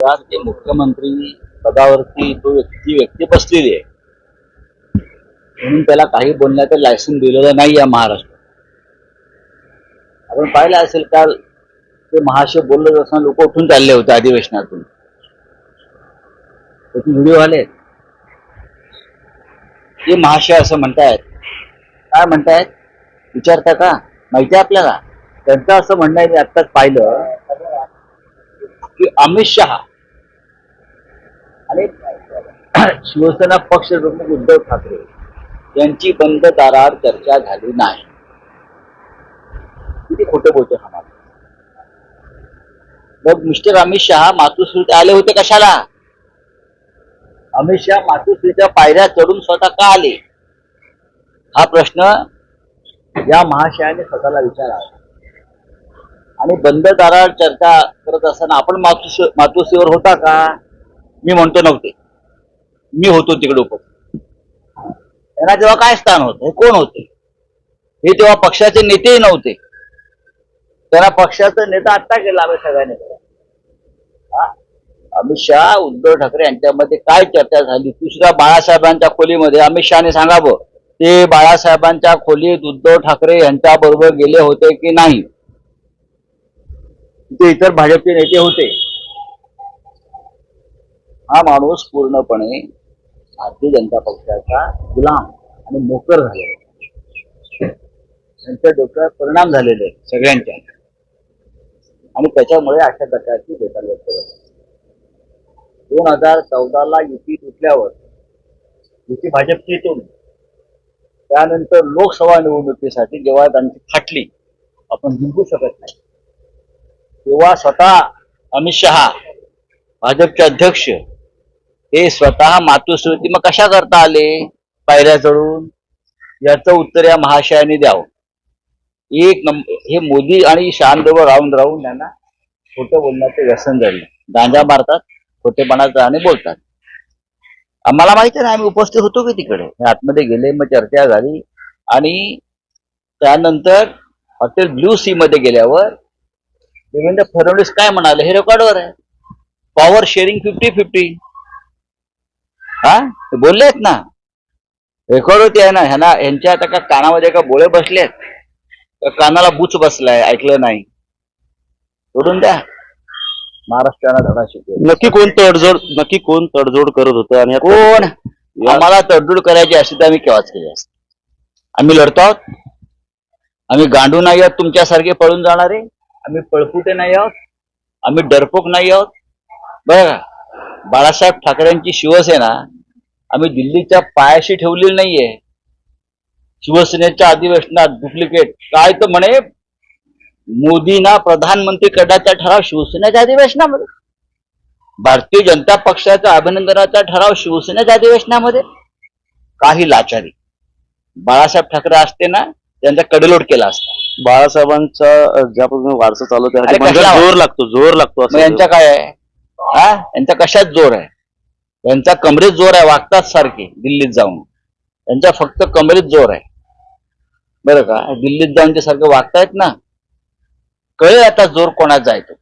महाराष्ट्रात ते मुख्यमंत्री पदावरती तो व्यक्ती व्यक्ती बसलेली आहे म्हणून त्याला काही बोलण्याचं लायसन दिलेलं नाही या महाराष्ट्रात. आपण पाहिलं असेल काल ते महाशय बोलत असताना लोक उठून चालले होते अधिवेशनातून. त्याचे व्हिडिओ आले ते महाशय असं म्हणतायत. काय म्हणतायत? विचारता का? माहिती आहे आपल्याला? त्यांचं असं म्हणणं आहे मी आत्ताच पाहिलं की अमित शहा आणि शिवसेना पक्ष प्रमुख उद्धव ठाकरे यांची बंद दारावर चर्चा झाली नाही. किती खोटं बोलतो हा मग मिस्टर अमित शहा मातोश्रीत आले होते कशाला? अमित शहा मातोश्रीच्या पायऱ्या चढून स्वतः का आले? हा प्रश्न या महाशयाने स्वतःला विचारावा. आणि बंद दारावर चर्चा करत असताना आपण मातोश्री मातोश्रीवर होता का? मी म्हणतो नव्हते. मी होतो तिकडे उपस्थित. त्यांना तेव्हा काय स्थान होतं? हे कोण होते? हे तेव्हा पक्षाचे नेतेही नव्हते. त्यांना पक्षाचा नेता आत्ता केला आम्ही सगळ्यांनी. अमित शहा उद्धव ठाकरे यांच्यामध्ये काय चर्चा झाली? दुसऱ्या बाळासाहेबांच्या खोलीमध्ये अमित शहाने सांगावं ते बाळासाहेबांच्या खोलीत उद्धव ठाकरे यांच्या बरोबर गेले होते की नाही? तिथे इतर भाजपचे नेते होते. हा माणूस पूर्णपणे भारतीय जनता पक्षाचा गुलाम आणि मोकर झालेला त्यांच्या डोक्यावर परिणाम झालेले आहेत सगळ्यांच्या. आणि त्याच्यामुळे अशा प्रकारची बेकार व्यक्त दोन हजार चौदाला युती तुटल्यावर युती भाजपची येतो त्यानंतर लोकसभा निवडणुकीसाठी जेव्हा त्यांची फाटली आपण जिंकू शकत नाही. तेव्हा स्वतः अमित शहा भाजपचे अध्यक्ष हे स्वतः मातुश्रुती मग कशा करता आले? पायऱ्या चढून याचं उत्तर या महाशयाने द्यावं. एक नंबर हे मोदी आणि शहांजवळ राहून राहून त्यांना खोटं बोलण्याचं व्यसन झालं. गांजा मारतात खोटेपणाचं आणि बोलतात. आम्हाला माहिती नाही आम्ही उपस्थित होतो की तिकडे? आतमध्ये गेले मग चर्चा झाली. आणि त्यानंतर हॉटेल ब्ल्यू सी मध्ये गेल्यावर देवेंद्र फडणवीस काय म्हणाले? हे रेकॉर्डवर आहे. Power sharing fifty fifty. हा? ते बोलले आहेत ना. रेकॉर्ड होते आहे ना. ह्यांना यांच्या आता का कानामध्ये का बोळे बसलेत. का कानाला बुच बसलाय ऐकलं नाही. सोडून द्या. महाराष्ट्राला धडा शिकवेल. नक्की कोण तडजोड नक्की कोण तडजोड करत होतं आणि आता- कोण? या- आम्हाला तडजोड करायची अशी तर आम्ही केव्हाच केली असते? आम्ही लढतो आहोत? आम्ही गांडू नाही आहोत तुमच्यासारखे पळून जाणारे? आम्ही पळपुटे नाही आहोत? आम्ही डरपोक नाही आहोत? बघा बाळासाहेब ठाकरेंची शिवसेना आम्ही दिल्लीच्या पायाशी ठेवलेली नाहीये. शिवसेनेच्या अधिवेशनात डुप्लिकेट काय तर म्हणे मोदींना प्रधानमंत्री करण्याचा ठराव शिवसेनेच्या अधिवेशनामध्ये. भारतीय जनता पक्षाचा अभिनंदनाचा ठराव शिवसेनेच्या अधिवेशनामध्ये. काही लाचारी. बाळासाहेब ठाकरे असते ना त्यांचा कडेलोट केला असता. बाळासाहेबांचा ज्या पद्धतीने वारसा चालू? जोर लागतो जोर लागतो यांच्या काय आहे? हा? यांचा कशात जोर आहे? यांचा कमरेत जोर आहे वागतात सारखे दिल्लीत जाऊन. यांच्या फक्त कमरेत जोर आहे. बरं का? दिल्लीत जाऊन ते सारखं वागतायत ना? कळेल आता जोर कोणाचा आहे तो.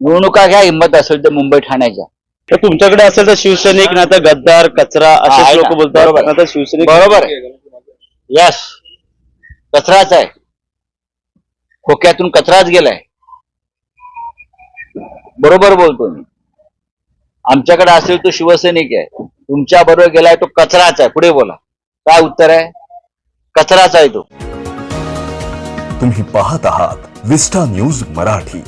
निवडणुका घ्या हिंमत असेल तर मुंबई ठाण्याच्या तर तुमच्याकडे असेल तर शिवसैनिक ना तर गद्दार कचरा ना. लोक बोलतात. बरोबर. ना तर शिवसैनिक बरोबर आहे. यस कचराच आहे. खोक्यातून कचराच गेलाय. बरोबर बोलतो मी. आमच्याकडे असेल तो शिवसैनिक आहे. तुमच्या बरोबर गेलाय तो कचराच आहे. पुढे बोला. काय उत्तर आहे? कचराच आहे तो. तुम्ही पाहत आहात विस्टा न्यूज मराठी.